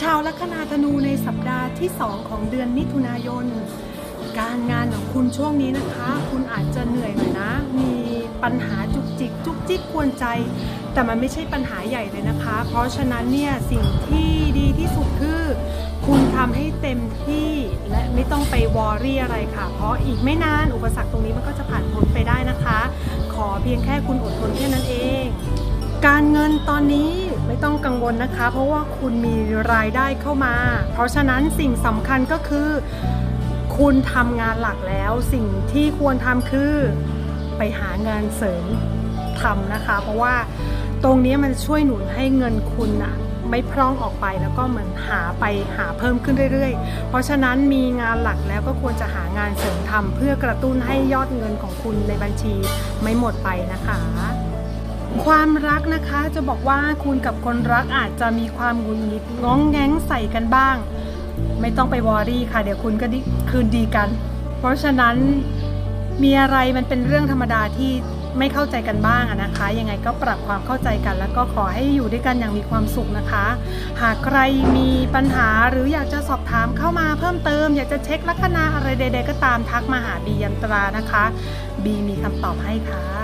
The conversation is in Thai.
ชาวลัคนาธนูในสัปดาห์ที่ 2 ของเดือนมิถุนายน การงานของคุณช่วงนี้นะคะ คุณอาจจะเหนื่อยหน่อยนะ มีปัญหาจุกจิก จุกจิกกวนใจ แต่มันไม่ใช่ปัญหาใหญ่เลยนะคะ เพราะฉะนั้นเนี่ยสิ่งที่ดีที่สุดคือ คุณทำให้เต็มที่และไม่ต้องไปวอรี่อะไรค่ะ เพราะอีกไม่นานอุปสรรคตรงนี้มันก็จะผ่านพ้นไปได้นะคะ ขอเพียงแค่คุณอดทนแค่นั้นเอง การเงินตอนนี้ ไม่ต้องกังวลนะคะ เพราะว่าคุณมีรายได้เข้ามา เพราะฉะนั้นสิ่งสำคัญก็คือ คุณทำงานหลักแล้ว สิ่งที่ควรทำคือ ไปหางานเสริมทำนะคะ เพราะว่าตรงนี้มันช่วยหนุนให้เงินคุณอะไม่พร่องออกไปแล้วก็เหมือนหาไปหาเพิ่มขึ้นเรื่อยๆ เพราะฉะนั้นมีงานหลักแล้วก็ควรจะหางานเสริมทำเพื่อกระตุ้นให้ยอดเงินของคุณในบัญชีไม่หมดไปนะคะ ความรักนะคะจะบอกว่าคุณกับคนรักอาจจะมีความหงุดหงิดง้องแง้งใส่กันบ้าง ไม่ต้องไปวอรี่ค่ะ เดี๋ยวคุณก็ดิคืนดีกัน เพราะฉะนั้นมีอะไรมันเป็นเรื่องธรรมดาที่ไม่เข้าใจกันบ้างนะคะ ยังไงก็ปรับความเข้าใจกัน แล้วก็ขอให้อยู่ด้วยกันอย่างมีความสุขนะคะ หากใครมีปัญหาหรืออยากจะสอบถามเข้ามาเพิ่มเติม อยากจะเช็คลัคนาอะไรใด ๆ ก็ตามทักมาหาบียันตรานะคะ บีมีคำตอบให้ค่ะ